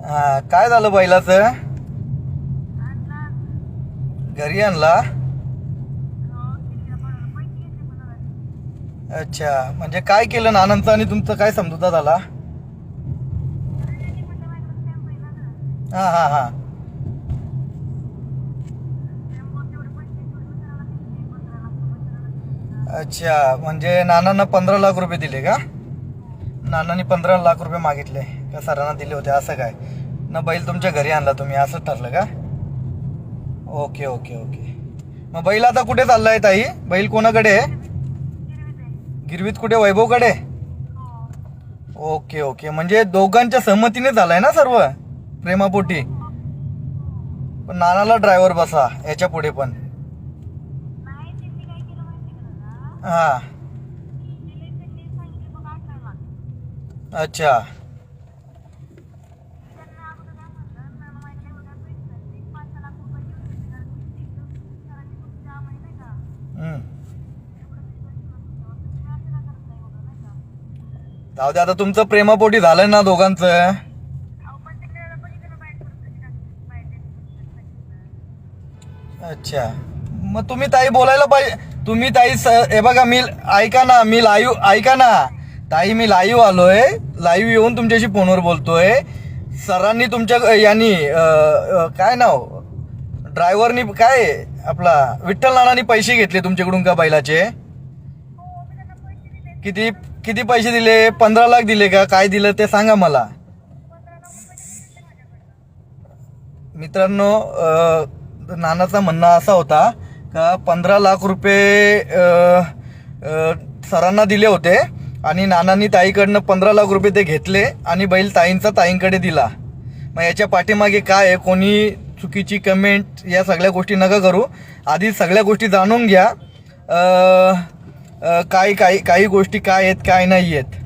हा, काय झालं बैलाचं? घरी आणला? अच्छा म्हणजे काय केलं नानांचं आणि तुमचं काय समजुता झाला? हा हा हा. अच्छा म्हणजे नानांना पंधरा लाख रुपये दिले का? नानांनी पंधरा लाख रुपये मागितले. का सरांना दिले होते. असं काय? ना बैल तुमच्या घरी आणला तुम्ही. असं ठरलं का? Okay okay okay. मग बैल आता कुठे चाललाय ताई? बैल कोणाकडे आहे? गिरवीत कुठे? वैभवकडे? Okay okay. म्हणजे दोघांच्या सहमतीने झालाय ना सर्व? प्रेमापोटी. पण नानाला ड्रायव्हर बसा. याच्यापुढे पण. हा. अच्छा. जाऊ दे आता तुमचं प्रेमापोटी झालंय ना दोघांचं. अच्छा. मग तुम्ही ताई बोलायला पाहिजे तुम्ही ताई हे बघा मी ऐका ना मी लाईव्ह ऐका ना. ताई मी लाईव्ह आलोय. लाईव्ह येऊन तुमच्याशी फोनवर बोलतोय. सरांनी तुमच्या यांनी काय नाव? ड्रायव्हरनी काय आपला विठ्ठल नानानी पैसे घेतले तुमच्याकडून का बैलाचे? किती किती पैसे दिले? पंधरा लाख दिले का? काय दिलं ते सांगा मला. मित्रांनो नानाचा म्हणणं असा होता का पंधरा लाख रुपये सरांना दिले होते. आणि नानांनी ताईकडनं पंधरा लाख रुपये ते घेतले आणि बैल ताईंचा ताईंकडे दिला. मग याच्या पाठीमागे काय आहे? कोणी चुकीची कमेंट या सगळ्या गोष्टी नका करू. आधी सगळ्या गोष्टी जाणून घ्या. काय काही काही गोष्टी काय आहेत काय नाही आहेत